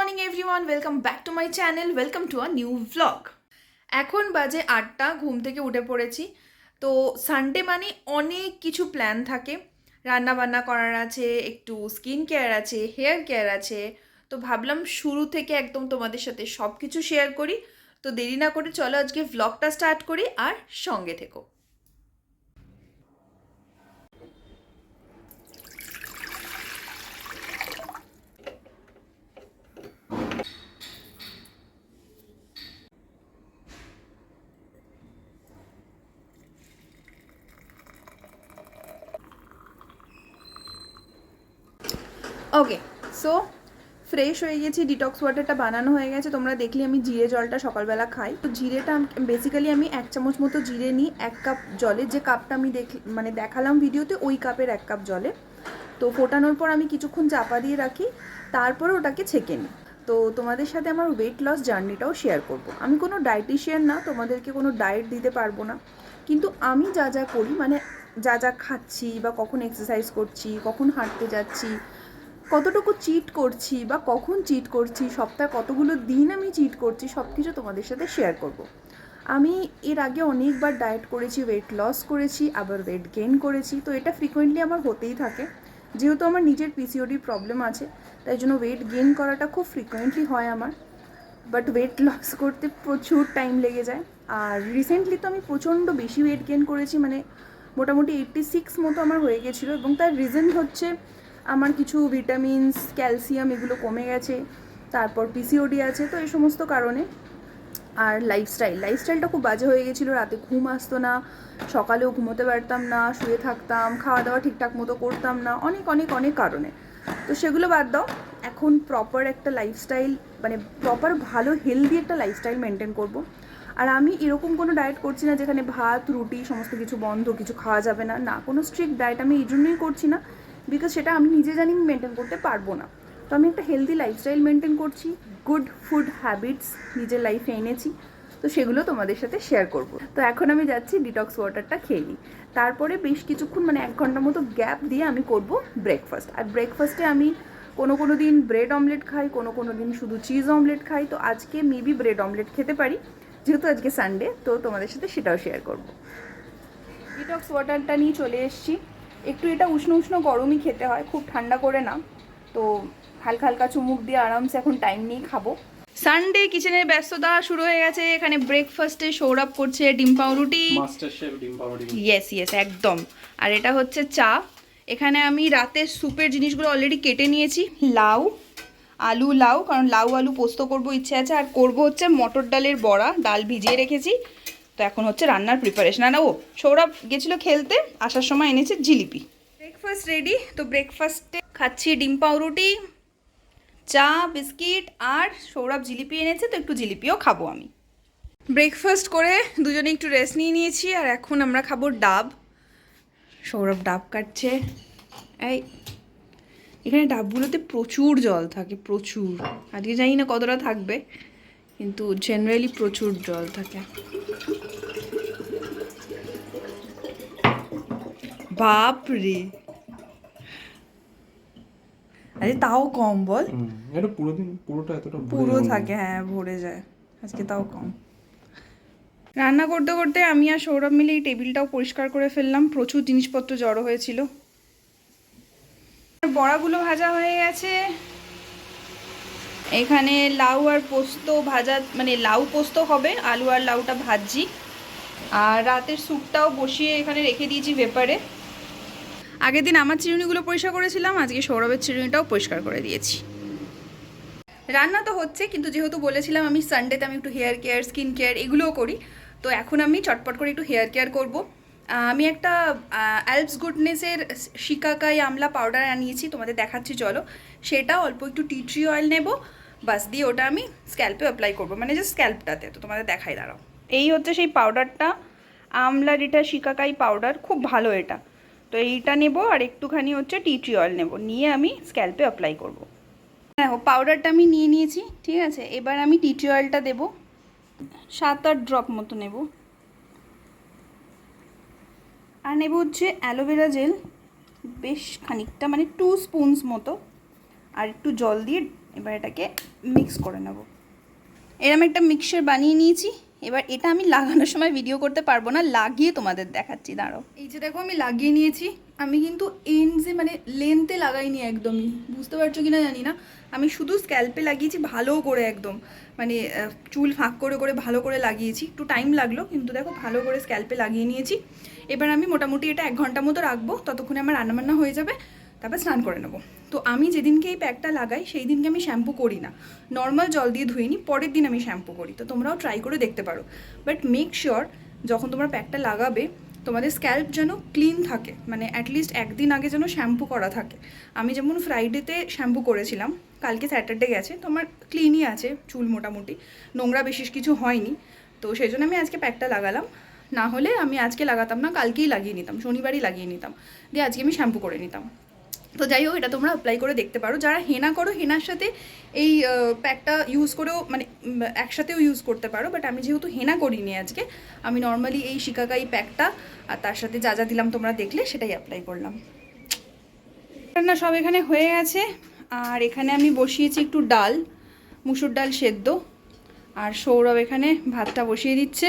Morning everyone welcome back to my channel welcome to a new vlog এখন বাজে আটটা, ঘুম থেকে উঠে পড়েছি। তো সানডে মানে অনেক কিছু প্ল্যান থাকে। রান্না বান্না করার আছে, একটু স্কিন কেয়ার আছে হেয়ার কেয়ার আছে। তো ভাবলাম শুরু থেকে একদম তোমাদের সাথে সব কিছু শেয়ার করি। তো দেরি না করে চলো আজকে ভ্লগটা স্টার্ট করি, আর সঙ্গে থেকো। ওকে সো ফ্রেশ হয়ে গেছি ডিটক্স ওয়াটারটা বানানো হয়ে গেছে। তোমরা দেখলে আমি জিরে জলটা সকালবেলা খাই। তো জিরেটা বেসিক্যালি আমি এক চামচ মতো জিরে নিই, এক কাপ জলে। যে কাপটা আমি দেখ মানে দেখালাম ভিডিওতে, ওই কাপের এক কাপ জলে। তো ফোটানোর পর আমি কিছুক্ষণ চাপা দিয়ে রাখি, তারপরে ওটাকে ছেঁকে নিই। তো তোমাদের সাথে আমার ওয়েট লস জার্নিটাও শেয়ার করব। আমি কোনো ডায়েটিশিয়ান না, তোমাদেরকে কোনো ডায়েট দিতে পারব না। কিন্তু আমি যা যা করি মানে যা যা খাচ্ছি বা কখন এক্সারসাইজ করছি, কখন হাঁটতে যাচ্ছি কতটুকু চিট করছি বা কখন চিট করছি, সপ্তাহে কতগুলো দিন আমি চিট করছি সব কিছু তোমাদের সাথে শেয়ার করব। আমি এর আগে অনেকবার ডায়েট করেছি ওয়েট লস করেছি, আবার ওয়েট গেইন করেছি, তো এটা ফ্রিকোয়েন্টলি আমার হতেই থাকে। যেহেতু আমার নিজের পিসিওডির প্রবলেম আছে, তাই জন্য ওয়েট গেইন করাটা খুব ফ্রিকোয়েন্টলি হয় আমার। বাট ওয়েট লস করতে প্রচুর টাইম লেগে যায়। আর রিসেন্টলি তো আমি প্রচণ্ড বেশি ওয়েট গেইন করেছি মানে মোটামুটি এইট্টি সিক্স মতো আমার হয়ে গেছিল এবং তার রিজন হচ্ছে আমার কিছু ভিটামিনস ক্যালসিয়াম এগুলো কমে গেছে, তারপর পিসিওডি আছে, তো এই সমস্ত কারণে। আর লাইফস্টাইল লাইফস্টাইলটা খুব বাজে হয়ে গেছিল, রাতে ঘুম আসতো না, সকালেও ঘুমোতে পারতাম না, শুয়ে থাকতাম খাওয়া দাওয়া ঠিকঠাক মতো করতাম না, অনেক অনেক অনেক কারণে। তো সেগুলো বাদ দাও, এখন প্রপার একটা লাইফস্টাইল মানে প্রপার ভালো হেলদি একটা লাইফস্টাইল মেনটেন করব। আর আমি এরকম কোনো ডায়েট করছি না, যেখানে ভাত, রুটি, সমস্ত কিছু বন্ধ, কিছু খাওয়া যাবে না না, কোনো স্ট্রিক্ট ডায়েট আমি এই জন্যই করছি না। বিকজ সেটা আমি নিজে জানি মেনটেন করতে পারব না। তো আমি একটা হেলদি লাইফস্টাইল মেনটেন করছি গুড ফুড হ্যাবিটস নিজের লাইফে এনেছি। তো সেগুলো তোমাদের সাথে শেয়ার করব। তো এখন আমি যাচ্ছি ডিটক্স ওয়াটারটা খেয়ে নিই। তারপরে বেশ কিছুক্ষণ মানে এক ঘণ্টার মতো গ্যাপ দিয়ে আমি করব ব্রেকফাস্ট আর ব্রেকফাস্টে আমি কোনো কোনো দিন ব্রেড অমলেট খাই, কোনো কোনো দিন শুধু চিজ অমলেট খাই। তো আজকে মেবি ব্রেড অমলেট খেতে পারি। যেহেতু আজকে সানডে তো তোমাদের সাথে সেটাও শেয়ার করব। ডিটক্স ওয়াটারটা নিয়ে চলে এসেছি। একটু এটা উষ্ণ উষ্ণ গরমই খেতে হয় খুব ঠান্ডা করে না। তো হালকা হালকা চুমুক দিয়ে আরামসে এখন টাইম নিয়ে খাব। সানডে কিচেনের ব্যস্ততা শুরু হয়ে গেছে এখানে ব্রেকফাস্টে সৌরভ করছে ডিম পাউরুটি। মাস্টার শেফ ডিম পাউরুটি। ইয়েস ইয়েস একদম। আর এটা হচ্ছে চা। এখানে আমি রাতে স্যুপের জিনিসগুলো অলরেডি কেটে নিয়েছি লাউ আলু লাউ কারণ লাউ আলু পোস্ত করব ইচ্ছে আছে। আর করব হচ্ছে মটর ডালের বড়া ডাল ভিজিয়ে রেখেছি। তো এখন হচ্ছে রান্নার প্রিপারেশন না ও, সৌরভ গেছিল খেলতে, আসার সময় এনেছে জিলিপি। ব্রেকফাস্ট রেডি তো ব্রেকফাস্টে খাচ্ছি ডিম পাউরুটি, চা, বিস্কিট, আর সৌরভ জিলিপি এনেছে, তো একটু জিলিপিও খাব আমি। ব্রেকফাস্ট করে দুজনে একটু রেস্ট নিয়ে নিয়েছি, আর এখন আমরা খাব ডাব। সৌরভ ডাব কাটছে। এই, এখানে ডাবগুলোতে প্রচুর জল থাকে, প্রচুর। আজকে জানি না কতটা থাকবে, কিন্তু জেনারেলি প্রচুর জল থাকে। বাপ রে আরে তাও কম বল। এটা পুরো দিন পুরোটা এতটা পুরো থাকে হ্যাঁ ভরে যায়। আজকে তাও কম। রান্না করতে করতে আমি আর সৌরভ মিলে এই টেবিলটাও পরিষ্কার করে ফেললাম। প্রচুর জিনিসপত্র জড়ো হয়েছিল। বড়াগুলো ভাজা হয়ে গেছে। এখানে লাউ আর পোস্ত ভাজা মানে লাউ পোস্ত হবে আলু আর লাউটা ভাজি আর রাতের স্যুপটাও বসিয়ে এখানে রেখে দিয়েছি ভেপারে আগের দিন আমার চিরুনিগুলো পরিষ্কার করেছিলাম, আজকে সৌরভের চিরুনিটাও পরিষ্কার করে দিয়েছি। রান্না তো হচ্ছে, কিন্তু যেহেতু বলেছিলাম আমি সানডেতে আমি একটু হেয়ার কেয়ার স্কিন কেয়ার এগুলোও করি, তো এখন আমি চটপট করে একটু হেয়ার কেয়ার করব। আমি একটা অ্যালপস গুডনেসের শিকাকাই আমলা পাউডার আনিয়েছি, তোমাদের দেখাচ্ছি, চলো। সেটা অল্প একটু টি ট্রি অয়েল নেব, বাস দিয়ে ওটা আমি স্ক্যাল্পে অ্যাপ্লাই করব মানে যে স্ক্যাল্পটাতে তো তোমাদের দেখাই, দাঁড়াও। এই হচ্ছে সেই পাউডারটা আমলা ডিটা শিকাকাই পাউডার খুব ভালো এটা। তো এইটা নেব আর একটুখানি হচ্ছে টি ট্রি অয়েল নেব। নিয়ে আমি স্ক্যাল্পে অ্যাপ্লাই করব। দেখো পাউডারটা আমি নিয়ে নিয়েছি, ঠিক আছে? এবার আমি টি অয়েলটা দেবো। সাত আট ড্রপ মতো নেব। আর নেব হচ্ছে অ্যালোভেরা জেল বেশ খানিকটা মানে টু স্পুনস মতো। আর একটু জল দিয়ে এবার এটাকে মিক্স করে নেব। এরম একটা মিক্সচার বানিয়ে নিয়েছি। এবার এটা আমি লাগানোর সময় ভিডিও করতে পারব না, লাগিয়ে তোমাদের দেখাচ্ছি, দাঁড়াও। এই যে দেখো, আমি লাগিয়ে নিয়েছি। আমি কিন্তু এন্ডসে মানে লেন্থে লাগাইনি একদমই। বুঝতে পারছ কিনা জানি না। আমি শুধু স্ক্যাল্পে লাগিয়েছি, ভালো করে একদম। মানে চুল ফাঁক করে করে ভালো করে লাগিয়েছি। একটু টাইম লাগল, কিন্তু দেখো, ভালো করে স্ক্যাল্পে লাগিয়ে নিয়েছি। এবার আমি মোটামুটি এটা এক ঘণ্টা মতো রাখব। ততক্ষণে আমার রান্নাবান্না হয়ে যাবে। তারপর স্নান করে নেব। তো আমি যেদিনকে এই প্যাকটা লাগাই সেই দিনকে আমি শ্যাম্পু করি না। নর্মাল জল দিয়ে ধুয়ে নিই, পরের দিন আমি শ্যাম্পু করি। তো তোমরাও ট্রাই করে দেখতে পারো। বাট মেক শিওর যখন তোমরা প্যাকটা লাগাবে, তোমাদের স্ক্যাল্প যেন ক্লিন থাকে। মানে অ্যাটলিস্ট একদিন আগে যেন শ্যাম্পু করা থাকে। আমি যেমন ফ্রাইডেতে শ্যাম্পু করেছিলাম, কালকে স্যাটারডে গেছে, তো আমার ক্লিনই আছে চুল মোটামুটি। নোংরা বিশেষ কিছু হয়নি। তো সেই জন্য আমি আজকে প্যাকটা লাগালাম। না হলে আমি আজকে লাগাতাম না, কালকেই লাগিয়ে নিতাম, শনিবারই লাগিয়ে নিতাম। দিয়ে আজকে আমি শ্যাম্পু করে নিতাম। তো যাই হোক, এটা তোমরা অ্যাপ্লাই করে দেখতে পারো। যারা হেনা করো, হেনার সাথে এই প্যাকটা ইউজ করেও মানে একসাথেও ইউজ করতে পারো। বাট আমি যেহেতু হেনা করিনি আজকে, আমি নর্মালি এই শিকাকাই প্যাকটা আর তার সাথে যা যা দিলাম তোমরা দেখলে, সেটাই অ্যাপ্লাই করলাম। রান্না সব এখানে হয়ে গেছে। আর এখানে আমি বসিয়েছি একটু ডাল, মুসুর ডাল সেদ্ধ। আর সৌরভ এখানে ভাতটা বসিয়ে দিচ্ছে।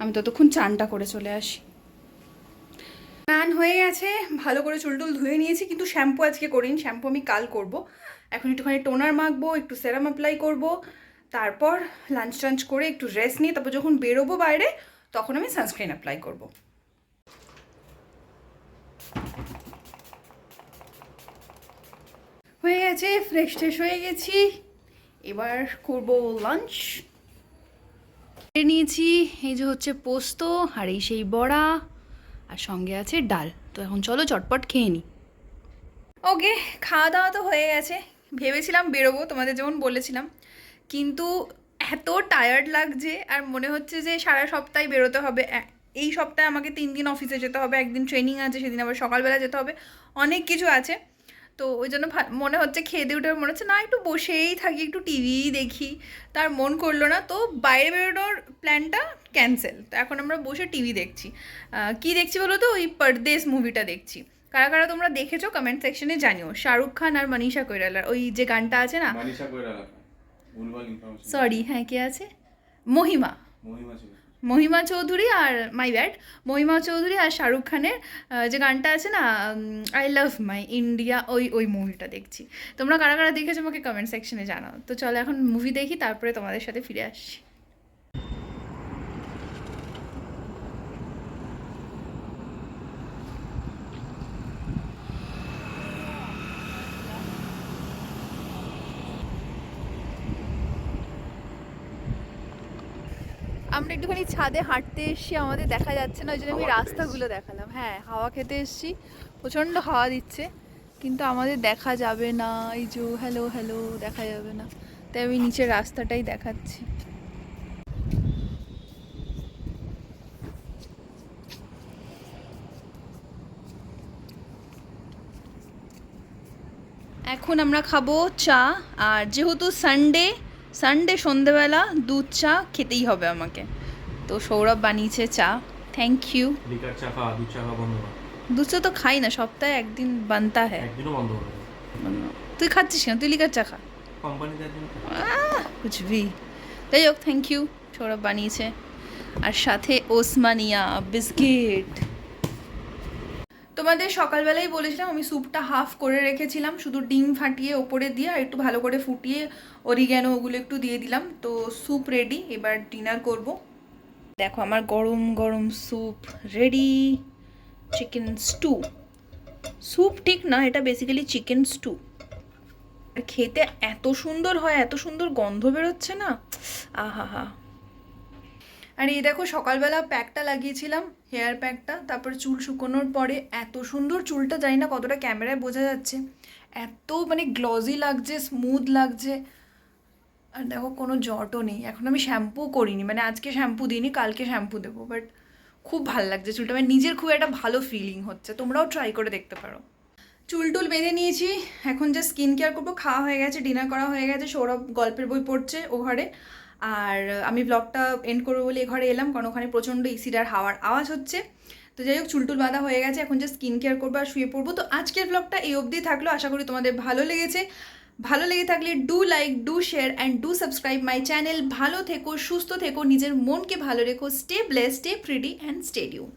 আমি ততক্ষণ চানটা করে চলে আসি। স্নান হয়ে গেছে, ভালো করে চুল টুল ধুয়ে নিয়েছি, কিন্তু শ্যাম্পু আজকে করিনি, শ্যাম্পু আমি কাল করব। এখন একটুখানি টোনার মাখবো, একটু সেরাম অ্যাপ্লাই করব, তারপর লাঞ্চ টাঞ্চ করে একটু রেস্ট নিয়ে, তারপর যখন বেরোবো বাইরে, তখন আমি সানস্ক্রিন অ্যাপ্লাই করব। হয়ে গেছে ফ্রেশ ট্রেশ হয়ে গেছি, এবার করব লাঞ্চ নিয়েছি এই যে হচ্ছে পোস্ত, আর এই সেই বড়া। আর সঙ্গে আছে ডাল। তো এখন চলো চটপট খেয়ে নিই ওকে খাওয়া দাওয়া তো হয়ে গেছে। ভেবেছিলাম বেরোবো, তোমাদের যেমন বলেছিলাম। কিন্তু এত টায়ার্ড লাগছে আর মনে হচ্ছে যে সারা সপ্তাহে বেরোতে হবে। এই সপ্তাহে আমাকে তিন দিন অফিসে যেতে হবে, একদিন ট্রেনিং আছে, সেদিন আবার সকালবেলা যেতে হবে। অনেক কিছু আছে। তো ওই জন্য মনে হচ্ছে খেয়ে দিয়ে উঠে মনে হচ্ছে, না, একটু বসেই থাকি, একটু টিভি দেখি। তার মন করল না। তো বাইরে বেরোনোর প্ল্যানটা ক্যান্সেল তো এখন আমরা বসে টিভি দেখছি। কি দেখছি বলো তো? ওই পরদেশ মুভিটা দেখছি। কারা কারা তোমরা দেখেছ? কমেন্ট সেকশনে জানিও। শাহরুখ খান আর মনীষা কৈরালার ওই যে গানটা আছে না? সরি হ্যাঁ কে আছে? মহিমা। মহিমা চৌধুরী। আর মাই ব্যাড মহিমা চৌধুরী আর শাহরুখ খানের যে গানটা আছে না আই লাভ মাই ইন্ডিয়া ওই ওই মুভিটা দেখছি। তোমরা কারা কারা দেখেছ আমাকে কমেন্ট সেকশনে জানাও। তো চলো এখন মুভি দেখি তারপরে তোমাদের সাথে ফিরে আসছি। আমরা একটুখানি ছাদে হাঁটতে এসেছি আমাদের দেখা যাচ্ছে না ওই জন্য আমি রাস্তাগুলো দেখালাম। হ্যাঁ হাওয়া খেতে এসেছি প্রচণ্ড হাওয়া দিচ্ছে কিন্তু আমাদের দেখা যাবে না এই যে হ্যালো হ্যালো দেখা যাবে না। তাই আমি নিচের রাস্তাটাই দেখাচ্ছি। এখন আমরা খাব চা আর যেহেতু সানডে সানডে সন্ধেবেলা দুধ চা খেতেই হবে আমাকে। তো সৌরভ বানিয়েছে চা। থ্যাংক ইউ দুধ চা তো খাই না সপ্তাহে একদিন বানতা হ্যাঁ তুই খাচ্ছিস না তুই লিকার চা খা। কুচবি যাই হোক থ্যাংক ইউ সৌরভ বানিয়েছে। আর সাথে ওসমানিয়া বিস্কিট। তোমাদের সকালবেলাই বলেছিলাম, আমি স্যুপটা হাফ করে রেখেছিলাম, শুধু ডিম ফাটিয়ে ওপরে দিয়ে আর একটু ভালো করে ফুটিয়ে অরিগ্যানো ওগুলো একটু দিয়ে দিলাম। তো স্যুপ রেডি এবার ডিনার করব। দেখো আমার গরম গরম soup ready chicken stew soup ঠিক না, এটা বেসিক্যালি চিকেন স্টু আর খেতে এত সুন্দর হয়, এত সুন্দর গন্ধ বেরোচ্ছে না। আহা হা আর এই দেখো সকালবেলা প্যাকটা লাগিয়েছিলাম, হেয়ার প্যাকটা, তারপর চুল শুকোনোর পরে এত সুন্দর চুলটা জানি না কতটা ক্যামেরায় বোঝা যাচ্ছে। এত মানে গ্লজি লাগছে স্মুথ লাগছে। আর দেখো কোনো জটও নেই, এখন আমি শ্যাম্পু করিনি মানে আজকে শ্যাম্পু দিইনি, কালকে শ্যাম্পু দেবো বাট খুব ভালো লাগছে চুলটা মানে নিজের খুব একটা ভালো ফিলিং হচ্ছে, তোমরাও ট্রাই করে দেখতে পারো। চুল টুল বেঁধে নিয়েছি, এখন যে স্কিন কেয়ার করব, খাওয়া হয়ে গেছে ডিনার করা হয়ে গেছে, সৌরভ গল্পের বই পড়ছে ও ঘরে। আর আমি ব্লগটা এন্ড করব বলে এ ঘরে এলাম, কারণ ওখানে প্রচণ্ড ইসিডার হাওয়ার আওয়াজ হচ্ছে। তো যাই হোক, চুলটুল বাঁধা হয়ে গেছে, এখন যে স্কিন কেয়ার করব আর শুয়ে পড়ব। তো আজকের ব্লগটা এই অবধি থাকল, আশা করি তোমাদের ভালো লেগেছে। ভালো লেগে থাকলে do like do share and do subscribe my channel ভালো থেকো, সুস্থ থেকো, নিজের মনকে ভালো রেখো। Stay blessed stay freely and stadium